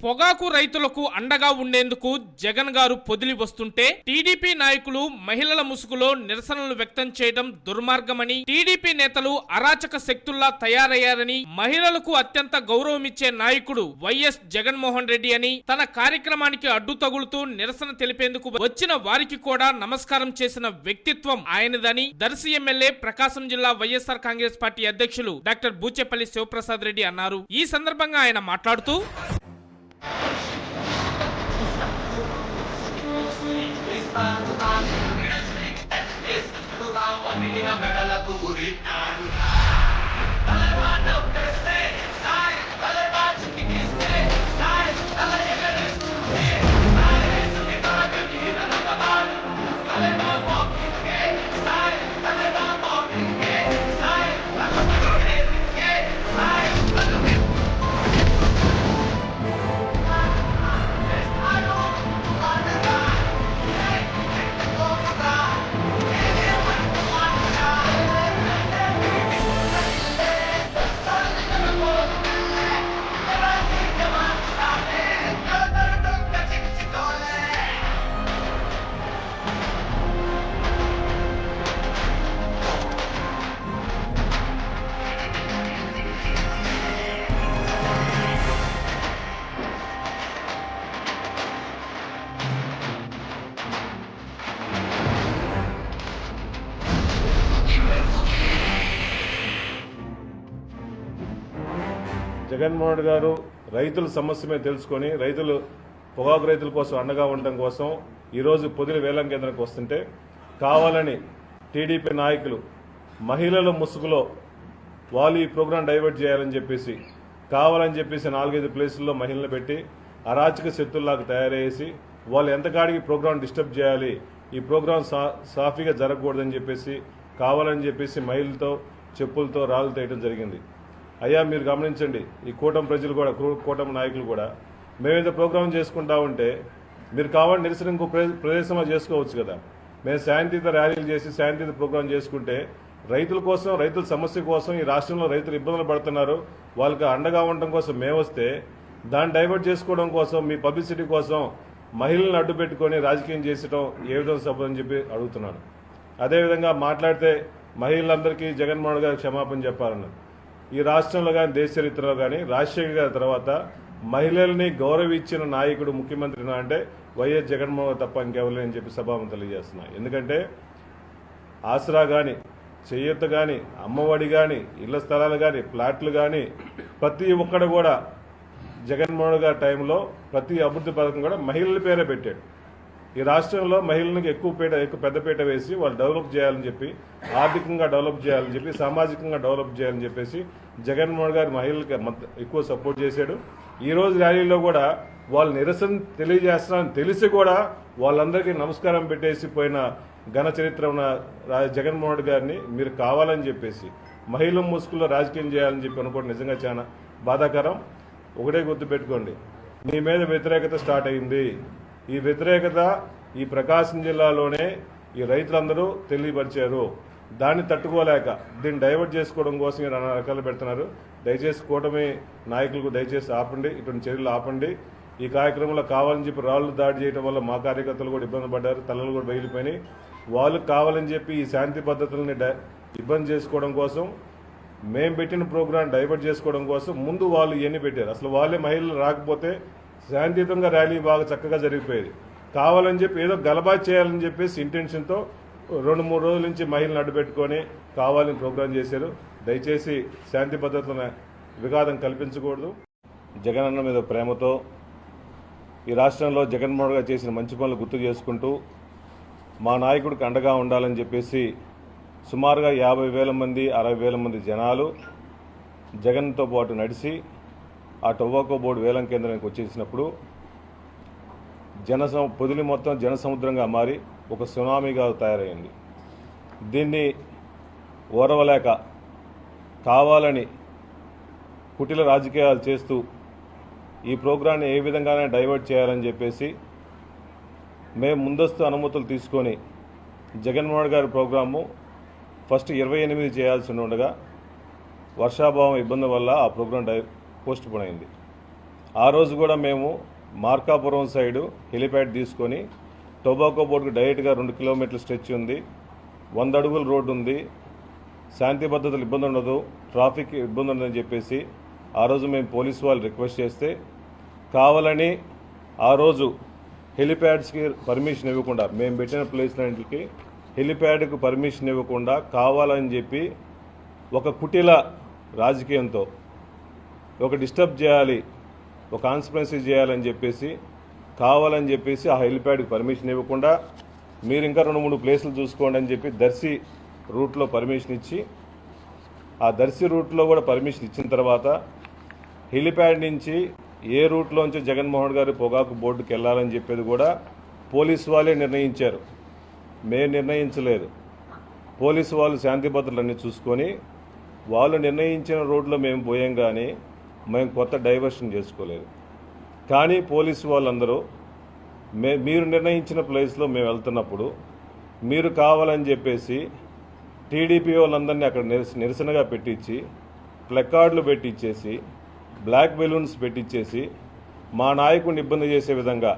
పొగాకు రైతులకు అండగా ఉండేందుకు జగన్ గారు పొదిలి వస్తుంటే టీడీపీ నాయకులు మహిళల ముసుగులో నిరసనలు వ్యక్తం చేయడం దుర్మార్గమని టీడీపీ నేతలు అరాచక శక్తుల్లా తయారయ్యారని మహిళలకు అత్యంత గౌరవమిచ్చే నాయకుడు వైఎస్ జగన్మోహన్ రెడ్డి అని తన కార్యక్రమానికి అడ్డు తగులుతూ నిరసన తెలిపేందుకు వచ్చిన వారికి కూడా నమస్కారం చేసిన వ్యక్తిత్వం ఆయనదని దర్శి ఎమ్మెల్యే ప్రకాశం జిల్లా వైఎస్ఆర్ కాంగ్రెస్ పార్టీ అధ్యక్షులు డాక్టర్ బూచేపల్లి శివప్రసాద్ రెడ్డి అన్నారు. ఈ సందర్భంగా ఆయన మాట్లాడుతూ Isang ang Isang ang Isang ang Isang ang Jaganmohan గారు రైతుల సమస్య మీద తెలుసుకొని రైతులు పొగాకు రైతుల కోసం అండగా ఉండడం కోసం ఈరోజు పొదిలి వేలం కేంద్రానికి వస్తుంటే కావాలని టీడీపీ నాయకులు మహిళల ముసుగులో వాళ్ళు ఈ ప్రోగ్రాం డైవర్ట్ చేయాలని చెప్పేసి కావాలని చెప్పేసి నాలుగైదు ప్లేసుల్లో మహిళలు పెట్టి అరాచక శక్తుల్లాగా తయారయ్యేసి వాళ్ళు ఎంతకాడికి ప్రోగ్రాం డిస్టర్బ్ చేయాలి ఈ ప్రోగ్రాం సా సాఫీగా జరగకూడదని చెప్పేసి కావాలని చెప్పేసి మహిళలతో చెప్పులతో రాళ్ళు తేయడం జరిగింది. అయ్యా మీరు గమనించండి ఈ కూటమి ప్రజలు కూడా కూటమి నాయకులు కూడా మేము ఇంత ప్రోగ్రాం చేసుకుంటా ఉంటే మీరు కావాలని నిరసన ఇంకో ప్ర- ప్రదేశంలో చేసుకోవచ్చు కదా. మేము శాంతియుత ర్యాలీలు చేసి శాంతియుత ప్రోగ్రాం చేసుకుంటే రైతుల కోసం రైతుల సమస్య కోసం ఈ రాష్ట్రంలో రైతులు ఇబ్బందులు పడుతున్నారు వాళ్ళకి అండగా ఉండడం కోసం మేము వస్తే దాన్ని డైవర్ట్ చేసుకోవడం కోసం మీ పబ్లిసిటీ కోసం మహిళలను అడ్డు పెట్టుకొని రాజకీయం చేసడం ఏ విధంగా సభని చెప్పి అడుగుతున్నాను. అదేవిధంగా మాట్లాడితే మహిళలందరికీ జగన్మోహన్ గారు క్షమాపణ చెప్పాలన్నారు. ఈ రాష్ట్రంలో కానీ దేశ చరిత్రలో కానీ రాజశేఖర్ గారి తర్వాత మహిళల్ని గౌరవించిన నాయకుడు ముఖ్యమంత్రి అంటే వైఎస్ జగన్మోహన్ తప్ప ఇంకెవరు అని చెప్పి సభాము తెలియజేస్తున్నా. ఎందుకంటే ఆసరా కానీ చెయ్యొత్త కానీ అమ్మఒడి కానీ ఇళ్ళ స్థలాలు కానీ ప్లాట్లు కానీ ప్రతి ఒక్కడు కూడా జగన్మోహన్ గారి టైంలో ప్రతి అభివృద్ధి పథకం కూడా మహిళల పేరే పెట్టాడు. ఈ రాష్ట్రంలో మహిళలకు ఎక్కువ పీట ఎక్కువ పెద్దపీట వేసి వాళ్ళు డెవలప్ చేయాలని చెప్పి ఆర్థికంగా డెవలప్ చేయాలని చెప్పి సామాజికంగా డెవలప్ చేయాలని చెప్పేసి జగన్మోహన్ గారు మహిళలకు మద్ద- ఎక్కువ సపోర్ట్ చేశాడు. ఈ రోజు ర్యాలీలో కూడా వాళ్ళు నిరసన తెలియజేస్తున్నారని తెలిసి కూడా వాళ్ళందరికీ నమస్కారం పెట్టేసి పోయిన ఘన చరిత్ర ఉన్న జగన్మోహన్ జగన్మోహన్ గారిని మీరు కావాలని చెప్పేసి మహిళల ముసుగులో రాజకీయం చేయాలని చెప్పి అనుకోవడం నిజంగా చాలా బాధాకరం. ఒకటే గుర్తుపెట్టుకోండి మీ మీద వ్యతిరేకత స్టార్ట్ అయింది. ఈ వ్యతిరేకత ఈ ప్రకాశం జిల్లాలోనే ఈ రైతులందరూ తెలియపరిచారు. దాన్ని తట్టుకోలేక దీన్ని డైవర్ట్ చేసుకోవడం కోసం ఈ నానా రకాలు పెడుతున్నారు. దయచేసి కూటమి నాయకులకు దయచేసి ఆపండి ఇటువంటి చర్యలు ఆపండి. ఈ కార్యక్రమంలో కావాలని చెప్పి రాళ్ళు దాడి చేయడం వల్ల మా కార్యకర్తలు కూడా ఇబ్బంది పడ్డారు తలలు కూడా బయలుపోయినాయి. వాళ్ళు కావాలని చెప్పి ఈ శాంతి పద్ధతుల్ని డై- ఇబ్బంది చేసుకోవడం కోసం మేము పెట్టిన ప్రోగ్రాం డైవర్ట్ చేసుకోవడం కోసం ముందు వాళ్ళు ఇవన్నీ పెట్టారు? అసలు వాళ్ళే మహిళలు రాకపోతే శాంతియుతంగా ర్యాలీ బాగా చక్కగా జరిగిపోయేది. కావాలని చెప్పి ఏదో గలబా చేయాలని చెప్పేసి ఇంటెన్షన్తో రెండు మూడు రోజుల నుంచి మహిళలను అడ్డుపెట్టుకొని కావాలని ప్రోగ్రాం చేశారు. దయచేసి శాంతి భద్రతను విఘాతం కల్పించకూడదు. జగనన్న మీద ప్రేమతో ఈ రాష్ట్రంలో జగన్మోహన్ గారు చేసిన మంచి పనులు గుర్తు చేసుకుంటూ మా నాయకుడికి అండగా ఉండాలని చెప్పేసి సుమారుగా యాభై వేల మంది అరవై వేల మంది జనాలు జగన్తో పాటు నడిచి ఆ టొబాకో బోర్డు వేలం కేంద్రానికి వచ్చేసినప్పుడు జనసం పొదులి పొదిలి మొత్తం జన సముద్రంగా మారి ఒక సునామీగా తయారైంది. దీన్ని ఓరవలేక కావాలని కుటిల రాజకీయాలు చేస్తూ ఈ ప్రోగ్రాన్ని ఏ విధంగానే డైవర్ట్ చేయాలని చెప్పేసి మేము ముందస్తు అనుమతులు తీసుకొని జగన్మోహన్ గారి ప్రోగ్రాము ఫస్ట్ ఇరవై ఎనిమిది చేయాల్సి ఉండగా వర్షాభావం ఇబ్బంది వల్ల ఆ ప్రోగ్రాం డై పోస్ట్ పోన్ అయింది ఆ రోజు కూడా మేము మార్కాపురం సైడు హెలిప్యాడ్ తీసుకొని టొబాకో బోర్డుకు డైరెక్ట్గా రెండు కిలోమీటర్ల స్ట్రెచ్ ఉంది. వంద అడుగుల రోడ్డు ఉంది. శాంతి భద్రతలు ఇబ్బంది ఉండదు ట్రాఫిక్ ఇబ్బంది ఉండదని చెప్పేసి ఆ రోజు మేము పోలీసు వాళ్ళు రిక్వెస్ట్ చేస్తే కావాలని ఆ రోజు హెలిప్యాడ్స్కి పర్మిషన్ ఇవ్వకుండా మేము పెట్టిన ప్లేస్లన్నింటికి హెలిప్యాడ్కు పర్మిషన్ ఇవ్వకుండా కావాలని చెప్పి ఒక కుటిల రాజకీయంతో ఒక డిస్టర్బ్ చేయాలి ఒక కాన్స్పరెన్సీ చేయాలని చెప్పేసి కావాలని చెప్పేసి ఆ హెలిప్యాడ్కి పర్మిషన్ ఇవ్వకుండా మీరు ఇంకా రెండు మూడు ప్లేసులు చూసుకోండి అని చెప్పి దర్శి రూట్లో పర్మిషన్ ఇచ్చి ఆ దర్శి రూట్లో కూడా పర్మిషన్ ఇచ్చిన తర్వాత హెలిప్యాడ్ నుంచి ఏ రూట్లోంచి జగన్మోహన్ గారు పొగాకు బోర్డుకి వెళ్ళాలని చెప్పేది కూడా పోలీసు వాళ్ళే నిర్ణయించారు. మేము నిర్ణయించలేదు. పోలీసు వాళ్ళు శాంతి భద్రతలన్నీ చూసుకొని వాళ్ళు నిర్ణయించిన రోడ్లో మేము పోయాం కానీ మేము కొత్త డైవర్షన్ చేసుకోలేదు. కానీ పోలీసు వాళ్ళందరూ మే మీరు నిర్ణయించిన ప్లేస్లో మేము వెళ్తున్నప్పుడు మీరు కావాలని చెప్పేసి టీడీపీ వాళ్ళందరినీ అక్కడ నిరస నిరసనగా పెట్టించి ప్లకార్డులు పెట్టించేసి బ్లాక్ బెలూన్స్ పెట్టించేసి మా నాయకుడిని ఇబ్బంది చేసే విధంగా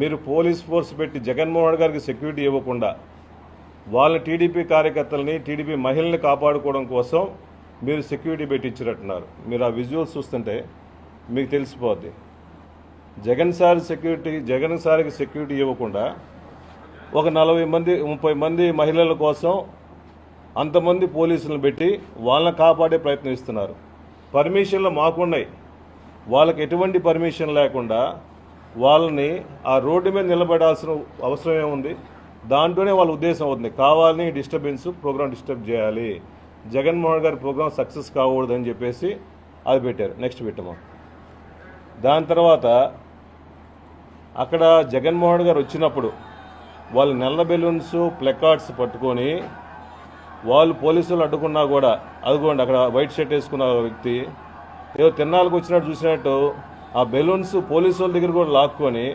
మీరు పోలీస్ ఫోర్స్ పెట్టి జగన్మోహన్ గారికి సెక్యూరిటీ ఇవ్వకుండా వాళ్ళ టీడీపీ కార్యకర్తలని టీడీపీ మహిళల్ని కాపాడుకోవడం కోసం మీరు సెక్యూరిటీ పెట్టించారంటున్నారు మీరు ఆ విజువల్స్ చూస్తుంటే మీకు తెలిసిపోద్ది. జగన్ సార్ సెక్యూరిటీ జగన్ సార్కి సెక్యూరిటీ ఇవ్వకుండా ఒక నలభై మంది ముప్పై మంది మహిళల కోసం అంతమంది పోలీసులను పెట్టి వాళ్ళని కాపాడే ప్రయత్నం ఇస్తున్నారు పర్మిషన్లు మాకున్నాయి. వాళ్ళకి ఎటువంటి పర్మిషన్ లేకుండా వాళ్ళని ఆ రోడ్డు మీద నిలబడాల్సిన అవసరం ఏముంది? దాంట్లోనే వాళ్ళ ఉద్దేశం అవుతుంది. కావాలని డిస్టర్బెన్స్ ప్రోగ్రామ్ డిస్టర్బ్ చేయాలి. జగన్మోహన్ గారి ప్రోగ్రాం సక్సెస్ కాకూడదని చెప్పేసి అది పెట్టారు. నెక్స్ట్ పెట్టమా? దాని తర్వాత అక్కడ జగన్మోహన్ గారు వచ్చినప్పుడు వాళ్ళు నల్ల బెలూన్స్ ప్లెకార్డ్స్ పట్టుకొని వాళ్ళు పోలీసులు అడ్డుకున్నా కూడా అదిగోండి అక్కడ వైట్ షర్ట్ వేసుకున్న వ్యక్తి ఏదో తిన్నాళ్ళకి వచ్చినట్టు చూసినట్టు ఆ బెలూన్స్ పోలీసు వాళ్ళ దగ్గర కూడా లాక్కొని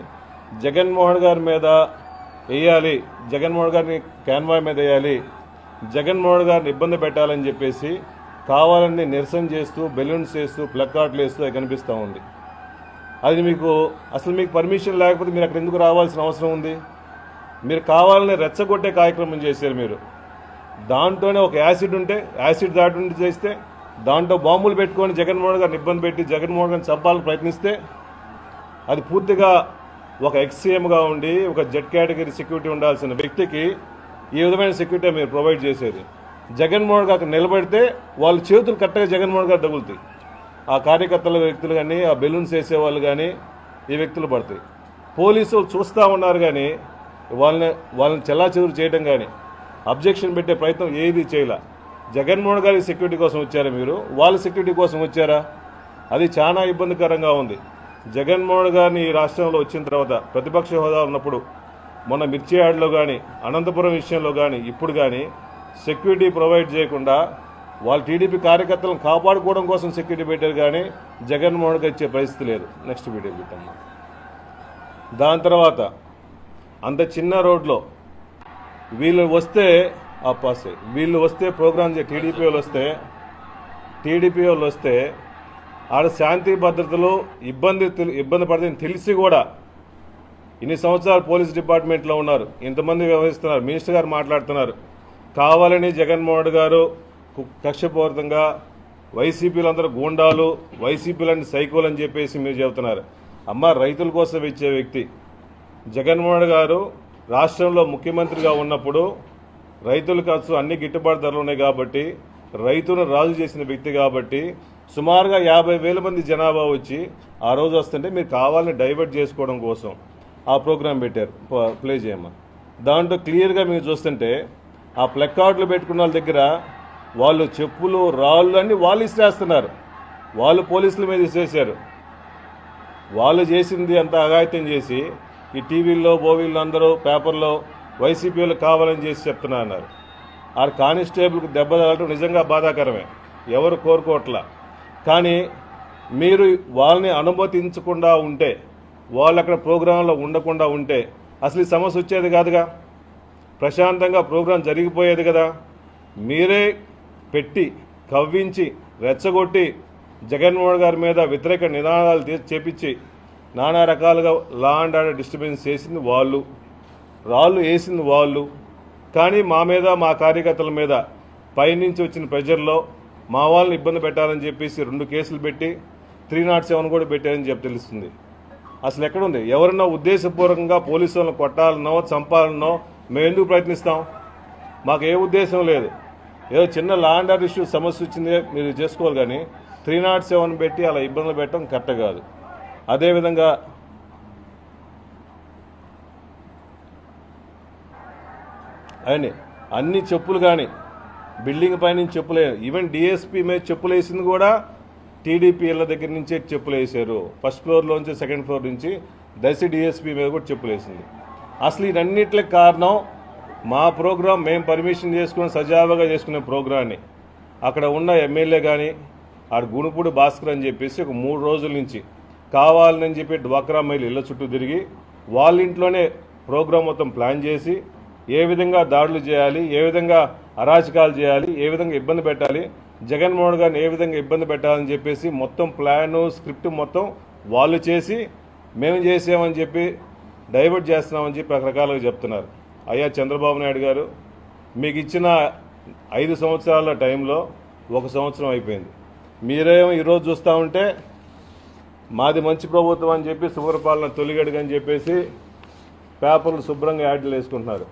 జగన్మోహన్ గారి మీద వేయాలి జగన్మోహన్ గారిని క్యాన్వాయ్ మీద వేయాలి జగన్మోహన్ గారిని ఇబ్బంది పెట్టాలని చెప్పేసి కావాలని నిరసన చేస్తూ బెలూన్స్ వేస్తూ ప్లకార్డులు వేస్తూ అది కనిపిస్తూ ఉంది. అది మీకు అసలు మీకు పర్మిషన్ లేకపోతే మీరు అక్కడ ఎందుకు రావాల్సిన అవసరం ఉంది? మీరు కావాలని రెచ్చగొట్టే కార్యక్రమం చేశారు మీరు. దాంట్లోనే ఒక యాసిడ్ ఉంటే యాసిడ్ దాటి చేస్తే దాంట్లో బాంబులు పెట్టుకొని జగన్మోహన్ గారిని ఇబ్బంది పెట్టి జగన్మోహన్ గారిని చంపాలని ప్రయత్నిస్తే అది పూర్తిగా ఒక ఎక్స్సీఎంగా ఉండి ఒక జెడ్ కేటగిరీ సెక్యూరిటీ ఉండాల్సిన వ్యక్తికి ఈ విధమైన సెక్యూరిటీ మీరు ప్రొవైడ్ చేసేది. జగన్మోహన్ గారు నిలబడితే వాళ్ళ చేతులు కరెక్ట్గా జగన్మోహన్ గారు తగులుతాయి. ఆ కార్యకర్తల వ్యక్తులు కానీ ఆ బెలూన్స్ వేసేవాళ్ళు కానీ ఈ వ్యక్తులు పడతాయి. పోలీసులు చూస్తూ ఉన్నారు కానీ వాళ్ళని వాళ్ళని చెల్లాచెదురు చేయడం కానీ అబ్జెక్షన్ పెట్టే ప్రయత్నం ఏది చేయలే. జగన్మోహన్ గారి సెక్యూరిటీ కోసం వచ్చారా మీరు? వాళ్ళ సెక్యూరిటీ కోసం వచ్చారా? అది చాలా ఇబ్బందికరంగా ఉంది. జగన్మోహన్ గారిని ఈ రాష్ట్రంలో వచ్చిన తర్వాత ప్రతిపక్ష హోదా ఉన్నప్పుడు మొన్న మిర్చి కానీ అనంతపురం విషయంలో కానీ ఇప్పుడు కానీ సెక్యూరిటీ ప్రొవైడ్ చేయకుండా వాళ్ళ టీడీపీ కార్యకర్తలను కాపాడుకోవడం కోసం సెక్యూరిటీ పెట్టారు కానీ జగన్మోహన్ గారు ఇచ్చే పరిస్థితి లేదు. నెక్స్ట్ వీడియో పెట్టమ్మా దాని తర్వాత అంత చిన్న రోడ్లో వీళ్ళు వస్తే ఆ పాసే. వీళ్ళు వస్తే ప్రోగ్రామ్ చే టీడీపీ వాళ్ళు వస్తే టీడీపీ వాళ్ళు వస్తే ఆడ శాంతి భద్రతలు ఇబ్బంది తెలి- ఇబ్బంది పడదని తెలిసి కూడా ఇన్ని సంవత్సరాలు పోలీస్ డిపార్ట్మెంట్లో ఉన్నారు. ఇంతమంది వ్యవహరిస్తున్నారు. మినిస్టర్ గారు మాట్లాడుతున్నారు. కావాలని జగన్మోహన్ గారు కు- కక్షపూరితంగా వైసీపీలందరూ గూండాలు వైసీపీలని సైకోలు అని చెప్పేసి మీరు చెబుతున్నారు. అమ్మ రైతుల కోసం ఇచ్చే వ్యక్తి. జగన్మోహన్ గారు రాష్ట్రంలో ముఖ్యమంత్రిగా ఉన్నప్పుడు రైతుల ఖర్చు అన్ని గిట్టుబాటు ధరలు ఉన్నాయి కాబట్టి రైతును రాజు చేసిన వ్యక్తి కాబట్టి సుమారుగా యాభై వేల మంది జనాభా వచ్చి ఆ రోజు వస్తుంటే మీరు కావాలని డైవర్ట్ చేసుకోవడం కోసం ఆ ప్రోగ్రాం పెట్టారు. ప- ప్లే చేయమని దాంట్లో క్లియర్గా మీరు చూస్తుంటే ఆ ప్లెక్కార్డులు పెట్టుకున్న వాళ్ళ దగ్గర వాళ్ళు చెప్పులు రాళ్ళు అన్నీ వాళ్ళు ఇచ్చేస్తున్నారు వాళ్ళు పోలీసుల మీద ఇచ్చేసారు వాళ్ళు చేసింది అంత అఘాయిత్యం చేసి ఈ టీవీల్లో బోవీల్లో అందరూ పేపర్లో వైసీపీలు కావాలని చేసి చెప్తున్నా అన్నారు. ఆ కానిస్టేబుల్కి దెబ్బ తగలటం నిజంగా బాధాకరమే. ఎవరు కోరుకోవట్లా? కానీ మీరు వాళ్ళని అనుమతించకుండా ఉంటే వాళ్ళు అక్కడ ప్రోగ్రాంలో ఉండకుండా ఉంటే అసలు ఈ సమస్య వచ్చేది కాదుగా. ప్రశాంతంగా ప్రోగ్రాం జరిగిపోయేది కదా. మీరే పెట్టి కవ్వించి రెచ్చగొట్టి జగన్మోహన్ గారి మీద వ్యతిరేక నినాదాలు చేపించి నానా రకాలుగా లా అండ్ ఆర్డర్ డిస్టర్బెన్స్ చేసింది వాళ్ళు. రాళ్ళు వేసింది వాళ్ళు. కానీ మా మీద మా కార్యకర్తల మీద పైనుంచి వచ్చిన ప్రెజర్లో మా వాళ్ళని ఇబ్బంది పెట్టాలని చెప్పేసి రెండు కేసులు పెట్టి త్రీ నాట్ సెవెన్ కూడా పెట్టారని చెప్పి తెలుస్తుంది. అసలు ఎక్కడుంది? ఎవరన్నా ఉద్దేశపూర్వకంగా పోలీసు వాళ్ళని కొట్టాలనో చంపాలనో మేము ఎందుకు ప్రయత్నిస్తాం? మాకు ఏ ఉద్దేశం లేదు. ఏదో చిన్న ల్యాండ్ ఆర్డర్ ఇష్యూ సమస్య వచ్చిందే మీరు చేసుకోవాలి కానీ త్రీ నాట్ సెవెన్ పెట్టి అలా ఇబ్బందులు పెట్టడం కరెక్ట్ కాదు. అదేవిధంగా అని అన్ని చెప్పులు కానీ బిల్డింగ్ పైన చెప్పులే ఈవెన్ డిఎస్పీ మీద చెప్పులు వేసింది కూడా టీడీపీఎల్ల దగ్గర నుంచే చెప్పులు వేసారు ఫస్ట్ ఫ్లోర్లోంచి సెకండ్ ఫ్లోర్ నుంచి దశ డిఎస్పీ మీద కూడా చెప్పులు వేసింది. అసలు ఇవన్నిటికి కారణం మా ప్రోగ్రాం మేము పర్మిషన్ చేసుకుని సజావుగా చేసుకునే ప్రోగ్రాన్ని అక్కడ ఉన్న ఎమ్మెల్యే కానీ ఆడు గుణుపుడు భాస్కర్ అని చెప్పేసి ఒక మూడు రోజుల నుంచి కావాలని చెప్పి డ్వాక్రా మైలు ఇళ్ళ చుట్టూ తిరిగి వాళ్ళ ఇంట్లోనే ప్రోగ్రాం మొత్తం ప్లాన్ చేసి ఏ విధంగా దాడులు చేయాలి ఏ విధంగా అరాచకాలు చేయాలి ఏ విధంగా ఇబ్బంది పెట్టాలి జగన్మోహన్ గారిని ఏ విధంగా ఇబ్బంది పెట్టాలని చెప్పేసి మొత్తం ప్లాను స్క్రిప్ట్ మొత్తం వాళ్ళు చేసి మేము చేసామని చెప్పి డైవర్ట్ చేస్తున్నామని చెప్పి రకరకాలుగా చెప్తున్నారు. అయ్యా చంద్రబాబు నాయుడు గారు మీకు ఇచ్చిన ఐదు సంవత్సరాల టైంలో ఒక సంవత్సరం అయిపోయింది. మీరేమో ఈరోజు చూస్తూ ఉంటే మాది మంచి ప్రభుత్వం అని చెప్పి శుభ్రపాలన తొలిగడుగని అని చెప్పేసి పేపర్లు శుభ్రంగా యాడ్లు వేసుకుంటున్నారు.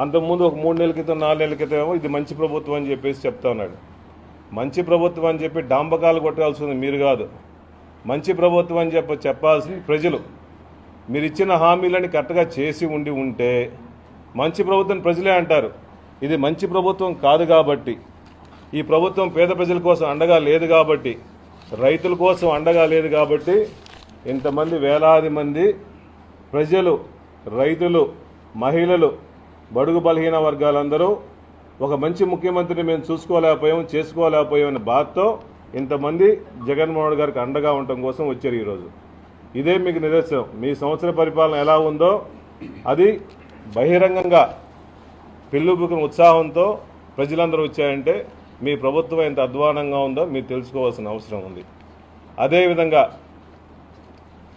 అంతకుముందు ఒక మూడు నెలల క్రితం నాలుగు నెలల క్రితం ఏమో ఇది మంచి ప్రభుత్వం అని చెప్పేసి చెప్తా ఉన్నాడు. మంచి ప్రభుత్వం అని చెప్పి డాంబకాలు కొట్టాల్సింది మీరు కాదు. మంచి ప్రభుత్వం అని చెప్ప చెప్పాల్సింది ప్రజలు. మీరు ఇచ్చిన హామీలని కరెక్ట్గా చేసి ఉండి ఉంటే మంచి ప్రభుత్వం ప్రజలే అంటారు. ఇది మంచి ప్రభుత్వం కాదు కాబట్టి. ఈ ప్రభుత్వం పేద ప్రజల కోసం అండగా లేదు కాబట్టి రైతుల కోసం అండగా లేదు కాబట్టి ఇంతమంది వేలాది మంది ప్రజలు రైతులు మహిళలు బడుగు బలహీన వర్గాలందరూ ఒక మంచి ముఖ్యమంత్రిని మేము చూసుకోలేకపోయాం చేసుకోలేకపోయాం అనే బాధతో ఇంతమంది జగన్మోహన్ గారికి అండగా ఉండటం కోసం వచ్చారు ఈరోజు. ఇదే మీకు నిదర్శనం. మీ సంవత్సర పరిపాలన ఎలా ఉందో అది బహిరంగంగా పెళ్ళుబుకిన ఉత్సాహంతో ప్రజలందరూ వచ్చాయంటే మీ ప్రభుత్వం ఎంత అధ్వానంగా ఉందో మీరు తెలుసుకోవాల్సిన అవసరం ఉంది. అదేవిధంగా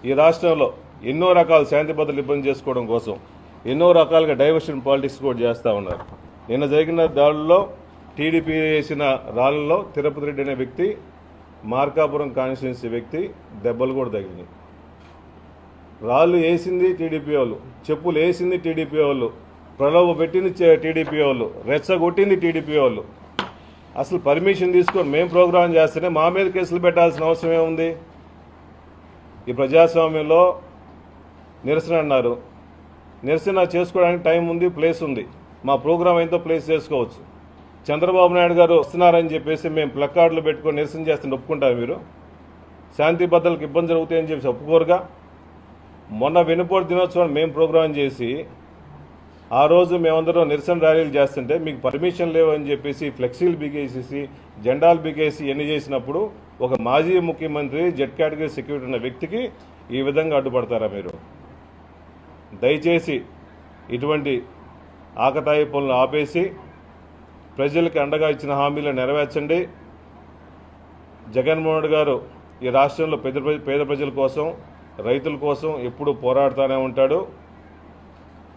ఈ రాష్ట్రంలో ఎన్నో రకాల శాంతి భద్రతలు ఇబ్బంది చేసుకోవడం కోసం ఎన్నో రకాలుగా డైవర్షన్ పాలిటిక్స్ కూడా చేస్తూ ఉన్నారు. నిన్న జరిగిన దాడుల్లో టీడీపీ వేసిన రాళ్ళలో తిరుపతి రెడ్డి అనే వ్యక్తి మార్కాపురం కాన్స్టిట్యున్సీ వ్యక్తి దెబ్బలు కూడా తగిలినాయి. రాళ్ళు వేసింది టీడీపీ వాళ్ళు చెప్పులు వేసింది టీడీపీ వాళ్ళు ప్రలోభ పెట్టింది టీడీపీ వాళ్ళు రెచ్చగొట్టింది టీడీపీ వాళ్ళు. అసలు పర్మిషన్ తీసుకొని మేము ప్రోగ్రాం చేస్తేనే మా మీద కేసులు పెట్టాల్సిన అవసరం ఏముంది? ఈ ప్రజాస్వామ్యంలో నిరసన అన్నారు. నిరసన చేసుకోవడానికి టైం ఉంది ప్లేస్ ఉంది. మా ప్రోగ్రాం ఎంతో ప్లేస్ చేసుకోవచ్చు. చంద్రబాబు నాయుడు గారు వస్తున్నారని చెప్పేసి మేము ప్లకార్డులు పెట్టుకొని నిరసన చేస్తుంటే ఒప్పుకుంటారు మీరు? శాంతి భద్రతలకు ఇబ్బంది జరుగుతాయని చెప్పేసి ఒప్పుకోరుగా? మొన్న వెనుపోటు దినోత్సవాన్ని మేము ప్రోగ్రాం చేసి ఆ రోజు మేమందరం నిరసన ర్యాలీలు చేస్తుంటే మీకు పర్మిషన్ లేవని చెప్పేసి ఫ్లెక్సీలు బిగేసేసి జెండాలు బిగేసి ఎన్ని చేసినప్పుడు ఒక మాజీ ముఖ్యమంత్రి జెడ్ కేటగిరీ సెక్యూరిటీ ఉన్న వ్యక్తికి ఈ విధంగా అడ్డుపడతారా మీరు? దయచేసి ఇటువంటి ఆకతాయి పనులు ఆపేసి ప్రజలకు అండగా ఇచ్చిన హామీలను నెరవేర్చండి. జగన్మోహన్ గారు ఈ రాష్ట్రంలో పేద ప్రజ- పేద ప్రజల కోసం రైతుల కోసం ఎప్పుడూ పోరాడుతూనే ఉంటాడు.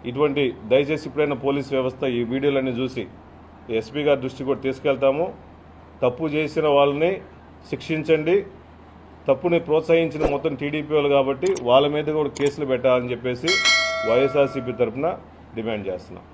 ఇటువంటి దయచేసి ఇప్పుడైనా పోలీస్ వ్యవస్థ ఈ వీడియోలన్నీ చూసి ఎస్పీ గారి దృష్టి కూడా తీసుకెళ్తాము. తప్పు చేసిన వాళ్ళని శిక్షించండి. తప్పుని ప్రోత్సహించిన మొత్తం టీడీపీ వాళ్ళు కాబట్టి వాళ్ళ మీద కూడా కేసులు పెట్టాలని చెప్పేసి వైఎస్ఆర్సీపీ తరఫున డిమాండ్ చేస్తున్నాం.